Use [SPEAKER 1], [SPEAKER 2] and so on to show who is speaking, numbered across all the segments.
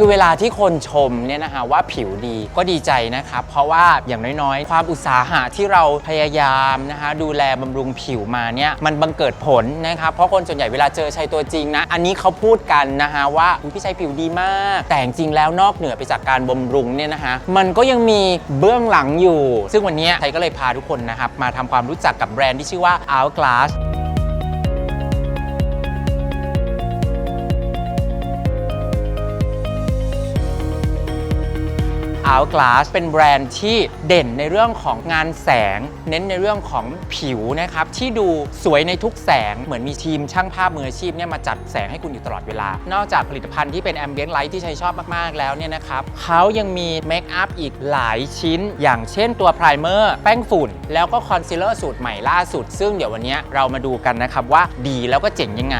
[SPEAKER 1] คือเวลาที่คนชมเนี่ยนะคะว่าผิวดีก็ดีใจนะครับ เพราะว่าอย่างน้อยๆ ความอุตสาหะที่เราพยายามนะคะดูแลบำรุงผิวมาเนี่ยมันบังเกิดผลนะครับ เพราะคนส่วนใหญ่เวลาเจอชัยตัวจริงนะ อันนี้เขาพูดกันนะคะว่าพี่ชัยผิวดีมาก แต่จริงแล้วนอกเหนือไปจากการบำรุงเนี่ยนะคะมันก็ยังมีเบื้องหลังอยู่ ซึ่งวันนี้ชัยก็เลยพาทุกคนนะครับมาทำความรู้จักกับแบรนด์ที่ชื่อว่า Hourglass Hourglass เป็นแบรนด์ที่เด่นในเรื่องของงานแสง เน้นในเรื่องของผิวนะครับ ที่ดูสวยในทุกแสงเหมือนมีทีมช่างภาพมืออาชีพเนี่ยมาจัดแสงให้คุณอยู่ตลอดเวลา นอกจากผลิตภัณฑ์ที่เป็น Ambient Light ที่ใช้ชอบมากๆแล้วเนี่ยนะครับเขายังมีเมคอัพอีกหลายชิ้น อย่างเช่นตัวไพรเมอร์แป้งฝุ่น แล้วก็คอนซีลเลอร์สูตรใหม่ล่าสุด ซึ่งเดี๋ยววันนี้เรามาดูกันนะครับว่าดีแล้วก็เจ๋งยังไง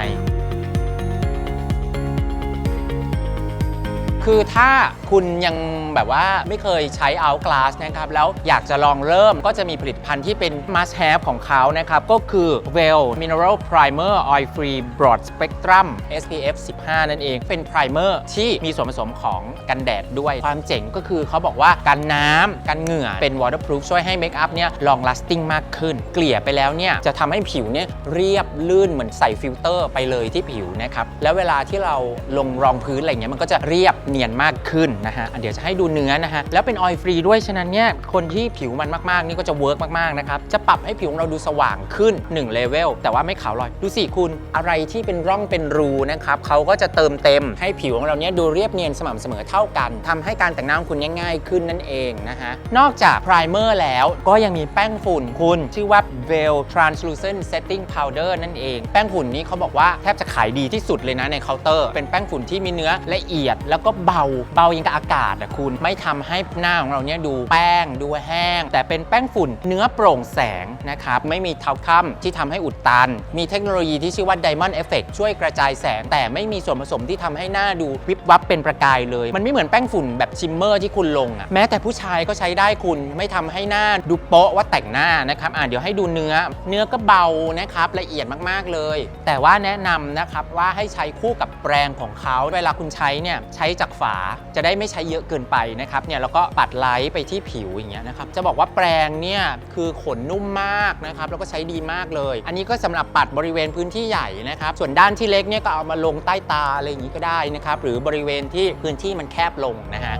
[SPEAKER 1] คือถ้า คุณยังแบบว่าไม่เคยใช้ Hourglass นะครับ แล้วอยากจะลองเริ่มก็จะมีผลิตภัณฑ์ที่เป็น must have ของเขานะครับ ก็คือ Well Mineral Primer Oil Free Broad Spectrum SPF 15 นั่นเอง เป็นไพรเมอร์ที่มีส่วนผสมของกันแดดด้วย ความเจ๋งก็คือเขาบอกว่ากันน้ำกันเหงื่อเป็น waterproof ช่วยให้เมคอัพเนี่ย long lasting มากขึ้น เกลี่ยไปแล้วเนี่ยจะทำให้ผิวเนี่ยเรียบลื่นเหมือนใส่ฟิลเตอร์ไปเลยที่ผิวนะครับแล้วเวลาที่เราลงรองพื้นอะไรเงี้ยมันก็จะเรียบเนียนมากขึ้นนะฮะเดี๋ยวจะให้ดูเนื้อนะฮะแล้วเป็นออยล์ฟรีด้วยฉะนั้นเนี่ยคนที่ผิวมันมากๆนี่ก็จะเวิร์กมากๆนะครับจะปรับให้ผิวของเราดูสว่างขึ้น1เลเวลแต่ว่าไม่ขาวลอยดูสิคุณอะไรที่เป็นร่องเป็นรูนะครับเขาก็จะเติมเต็มให้ผิวของเราเนี่ยดูเรียบเนียนสม่ำเสมอเท่ากันทำให้การแต่งหน้าของคุณง่ายขึ้นนั่นเองนะฮะนอกจากไพรเมอร์แล้วก็ยังมีแป้งฝุ่นคุณชื่อว่า vel Translucent Setting Powder นั่นเอง แป้งฝุ่นนี้เขาบอกว่าแทบจะขายดีที่สุดเลยนะในเคาน์เตอร์เป็นแป้งฝุ่นที่มีเนื้อละเอียด แล้วก็เบาเบายังกับอากาศอะคุณไม่ทำให้หน้าของเราเนี่ยดูแป้งดูแห้ง แต่เป็นแป้งฝุ่นเนื้อโปร่งแสงนะครับไม่มีเทาค่ำที่ทำให้อุดตัน มีเทคโนโลยีที่ชื่อว่า Diamond Effect ช่วยกระจายแสง แต่ไม่มีส่วนผสมที่ทำให้หน้าดูวิบวับเป็นประกายเลย มันไม่เหมือนแป้งฝุ่นแบบชิมเมอร์ที่คุณลงอะแม้แต่ผู้ชายก็ใช้ได้คุณไม่ทำให้หน้าดูโป๊ะว่าแต่งหน้านะครับอะเดี๋ยวให้ดูเนื้อ เนื้อก็เบานะครับละเอียดมากๆเลย แต่ว่าแนะนำนะครับว่าให้ใช้คู่กับแปรงของเขาเวลาคุณใช้เนี่ยใช้จากฝาจะได้ไม่ใช้เยอะเกินไปนะครับเนี่ยแล้วก็ปัดไลท์ไปที่ผิวอย่างเงี้ยนะครับจะบอกว่าแปรงเนี่ยคือขนนุ่มมากนะครับแล้วก็ใช้ดีมากเลย อันนี้ก็สำหรับปัดบริเวณพื้นที่ใหญ่นะครับส่วนด้านที่เล็กเนี่ยก็เอามาลงใต้ตาอะไรอย่างงี้ก็ได้นะครับหรือบริเวณที่พื้นที่มันแคบลงนะฮะ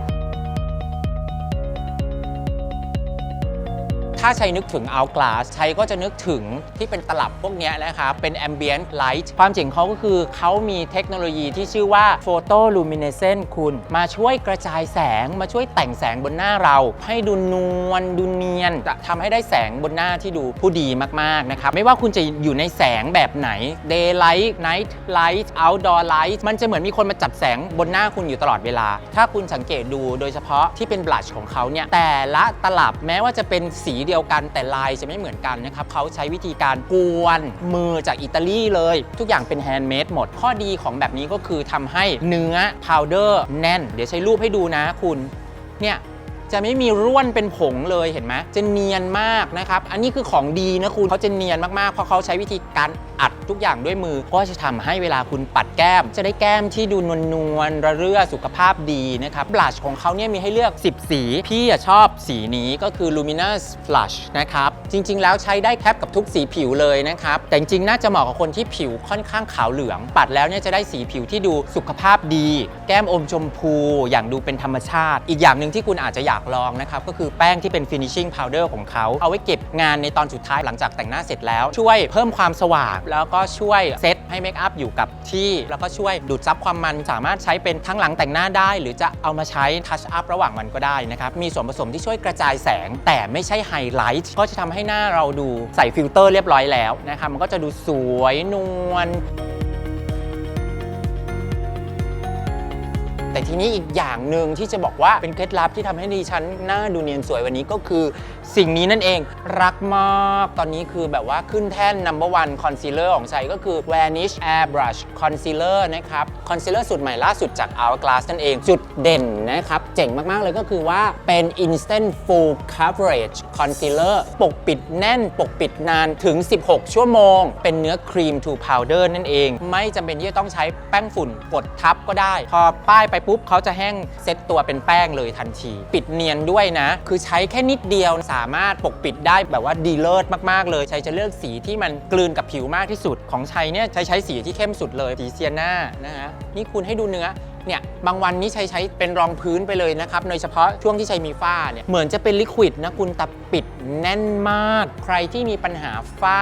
[SPEAKER 1] ถ้าชัยนึกถึง Hourglass ชัยก็จะนึกถึงที่เป็นตลับพวกนี้นะครับเป็น Ambient Light ความเจ๋งเขาก็คือเขามีเทคโนโลยีที่ชื่อว่า Photoluminescent คุณ มาช่วยกระจายแสงมาช่วยแต่งแสงบนหน้าเรา ให้ดูนวลดูเนียนจะทำให้ได้แสงบนหน้าที่ดูผู้ดีมากๆนะครับไม่ว่าคุณจะอยู่ในแสงแบบไหน Daylight Night Light Outdoor Light มันจะเหมือนมีคนมาจัดแสงบนหน้าคุณอยู่ตลอดเวลา ถ้าคุณสังเกตดูโดยเฉพาะที่เป็นบลัชของเขาเนี่ยแต่ละตลับแม้ว่าจะเป็นสีเดียวกันแต่ลายจะไม่เหมือนกันนะครับเขาใช้วิธีการกวนมือจากอิตาลีเลย ทุกอย่างเป็นแฮนด์เมดหมด ข้อดีของแบบนี้ก็คือทำให้เนื้อพาวเดอร์แน่น เดี๋ยวใช้รูปให้ดูนะคุณ เนี่ยจะไม่มีร่วนเป็นผงเลยเห็นไหมจะเนียนมากนะครับ อันนี้คือของดีนะคุณเขาจะเนียนมากๆ เพราะเขาใช้วิธีการ อัดทุกอย่างด้วยมือ ก็จะทำให้เวลาคุณปัดแก้ม จะได้แก้มที่ดูนวลนวลระเรื่อสุขภาพดีนะครับบลัชของเขาเนี่ยมีให้เลือก 10 สี พี่ชอบสีนี้ก็คือ luminous flush นะครับจริง ๆ แล้วใช้ได้แทบกับทุกสีผิวเลยนะครับแต่จริงๆน่าจะเหมาะกับคนที่ผิวค่อนข้างขาวเหลือง ปัดแล้วเนี่ยจะได้สีผิวที่ดูสุขภาพดี แก้มอมชมพูอย่างดูเป็นธรรมชาติ อีกอย่างหนึ่งที่คุณอาจจะอยากลองนะครับก็คือแป้งที่เป็น finishing powder ของเขา เอาไว้เก็บงานในตอนสุดท้ายหลังจากแต่งหน้าเสร็จแล้ว ช่วยเพิ่มความสว่างแล้วก็ช่วยเซตให้เมคอัพอยู่กับที่ แล้วก็ช่วยดูดซับความมันสามารถใช้เป็นทั้งหลังแต่งหน้าได้ หรือจะเอามาใช้ทัชอัพระหว่างวันก็ได้นะครับมีส่วนผสมที่ช่วยกระจายแสง แต่ไม่ใช่ไฮไลท์ก็จะทำให้หน้าเราดูใส่ฟิลเตอร์เรียบร้อยแล้วนะครับมันก็จะดูสวยนวล แต่ทีนี้อีกอย่างหนึ่งที่จะบอกว่าเป็นเคล็ดลับที่ทำให้ดิฉันหน้าดูเนียนสวยวันนี้ก็คือ สิ่งนี้นั่นเองรักมากตอนนี้คือแบบว่าขึ้นแท่น number one concealer ของชัยก็คือ Vanish Airbrush Concealer นะครับ concealer สูตรใหม่ล่าสุดจาก Hourglass นั่นเองจุดเด่นนะครับ เจ๋งมากๆเลยก็คือว่าเป็น instant full coverage concealer ปกปิดแน่นปกปิดนานถึง 16 ชั่วโมง เป็นเนื้อครีม to powder นั่นเอง ไม่จำเป็นที่จะต้องใช้แป้งฝุ่นกดทับก็ได้ พอป้ายไปปุ๊บเขาจะแห้งเซ็ตตัวเป็นแป้งเลยทันที ปิดเนียนด้วยนะ คือใช้แค่นิดเดียวสามารถปกปิดได้แบบว่าดีเลิศมากๆ เลยชัยจะเลือกสีที่มันกลืนกับผิวมากที่สุดของชัยเนี่ยชัยใช้สีที่เข้มสุดเลยสีเซียน่านะฮะนี่คุณให้ดูเนื้อ เนี่ยบางวันนี้ใช้ใช้เป็นรองพื้นไปเลยนะครับโดยเฉพาะช่วงที่ใช้มีฝ้าเนี่ยเหมือนจะเป็นลิควิดนะคุณแต่ปิดแน่นมาก ใครที่มีปัญหาฝ้า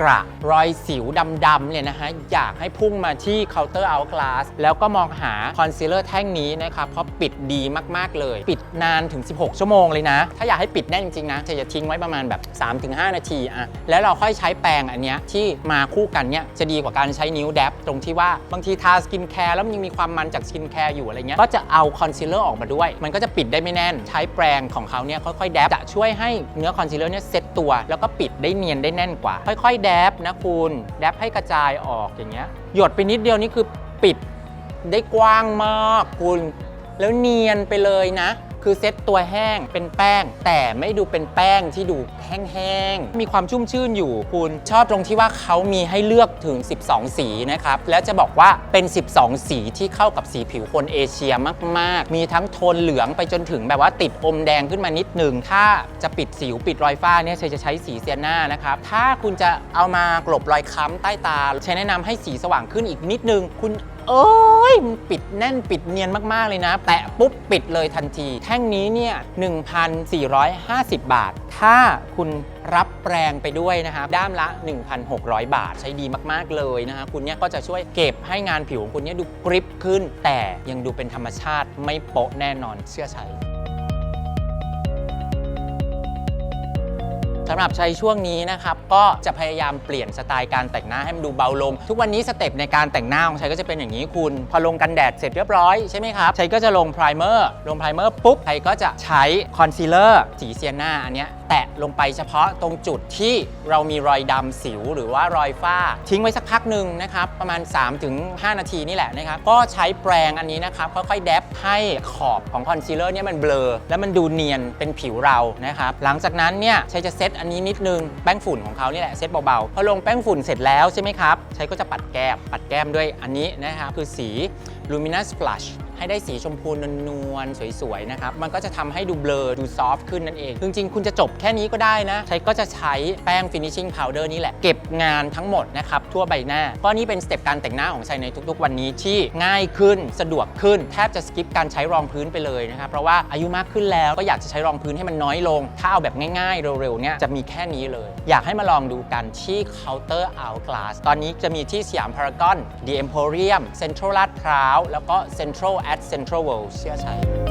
[SPEAKER 1] กระรอยสิวดำๆเนี่ยนะฮะอยากให้พุ่งมาที่เคาน์เตอร์เอาท์กลาสแล้วก็มองหาคอนซีลเลอร์แท่งนี้นะครับเพราะปิดดีมากๆเลย ปิดนานถึง 16 ชั่วโมงเลยนะ ถ้าอยากให้ปิดแน่นจริงๆนะจะจะทิ้งไว้ประมาณแบบ 3-5 นาทีอะแล้วเราค่อยใช้แปรงอันเนี้ยที่มาคู่กันเนี่ยจะดีกว่าการใช้นิ้วแดบตรงที่ว่าบางทีทาสกินแคร์แล้วมันยังมีความมันจากสกินแคร์อยู่อะไรเงี้ยก็จะเอาคอนซีลเลอร์ออกมาด้วย มันก็จะปิดได้ไม่แน่น ใช้แปรงของเขาเนี่ยค่อยๆแดบจะช่วยให้เนื้อคอนซีลเลอร์เนี่ยเซ็ตตัว แล้วก็ปิดได้เนียนได้แน่นกว่า ค่อยๆ แดบนะคุณแดบให้กระจายออกอย่างเงี้ยหยดไปนิดเดียวนี่คือปิดได้กว้างมากคุณ แล้วเนียนไปเลยนะ คือเซ็ตตัวแห้งเป็นแป้ง แต่ไม่ดูเป็นแป้งที่ดูแห้งๆ มีความชุ่มชื่นอยู่คุณชอบตรงที่ว่าเขามีให้เลือกถึง 12 สีนะครับ แล้วจะบอกว่าเป็น 12 สีที่เข้ากับสีผิวคนเอเชียมาก ๆ มีทั้งโทนเหลืองไปจนถึงแบบว่าติดอมแดงขึ้นมานิดหนึ่งถ้าจะปิดสิวปิดรอยฝ้าเนี่ยใช้จะใช้สีเซียน่านะครับถ้าคุณจะเอามากลบรอยค้ำใต้ตาใช้แนะนำให้สีสว่างขึ้นอีกนิดนึงคุณ เอ้ยมันปิดแน่นปิดเนียนมากๆเลยนะ แตะปุ๊บปิดเลยทันที แท่งนี้เนี่ย1,450 บาท ถ้าคุณรับแปรงไปด้วยนะครับด้ามละ 1,600 บาท ใช้ดีมากๆเลยนะฮะคุณเนี่ยก็จะช่วยเก็บให้งานผิวของคุณเนี่ยดูกริบขึ้น แต่ยังดูเป็นธรรมชาติไม่โปะแน่นอนเชื่อใช้ สำหรับใช้ช่วงนี้นะครับก็จะพยายามเปลี่ยนสไตล์การแต่งหน้าให้มันดูเบาลง ทุกวันนี้สเต็ปในการแต่งหน้าของชัยก็จะเป็นอย่างนี้คุณ พอลงกันแดดเสร็จเรียบร้อยใช่ไหมครับชัยก็จะลงไพรเมอร์ลงไพรเมอร์ปุ๊บชัยก็จะใช้คอนซีลเลอร์สีเซียน่าอันเนี้ยแตะลงไปเฉพาะตรงจุดที่เรามีรอยดำสิวหรือว่ารอยฝ้า ทิ้งไว้สักพักหนึ่งนะครับประมาณ 3-5 นาทีนี่แหละนะครับก็ใช้แปรงอันนี้นะครับค่อยๆแดบให้ขอบของคอนซีลเลอร์เนี่ยมันเบลอ แล้วมันดูเนียนเป็นผิวเรานะครับหลังจากนั้นเนี่ยใช้จะเซตอันนี้นิดนึงแป้งฝุ่นของเขานี่แหละเซตเบาๆพอลงแป้งฝุ่นเสร็จแล้วใช่ไหมครับใช้ก็จะปัดแก้มปัดแก้มด้วยอันนี้นะครับคือสี Luminous Blush ให้ได้สีชมพูนวลๆสวยๆนะครับมันก็จะทำให้ดูเบลอดูซอฟต์ขึ้นนั่นเอง จริง ๆ คุณจะจบแค่นี้ก็ได้นะ ใช้ก็จะใช้แป้ง finishing powder นี่แหละ เก็บงานทั้งหมดนะครับทั่วใบหน้า เพราะนี่เป็นสเต็ปการแต่งหน้าของชัยในทุก ๆ วันนี้ที่ง่ายขึ้นสะดวกขึ้น แทบจะสกิปการใช้รองพื้นไปเลยนะครับเพราะว่าอายุมากขึ้นแล้วก็อยากจะใช้รองพื้นให้มันน้อยลง ถ้าเอาแบบง่ายๆ เร็วๆเนี่ยจะมีแค่นี้เลย อยากให้มาลองดูกันที่เคาน์เตอร์ Hourglass ตอนนี้จะมีที่สยามพารากอน The Emporium Central ลาดพร้าวแล้วก็ Central at Central World เชื่อชัย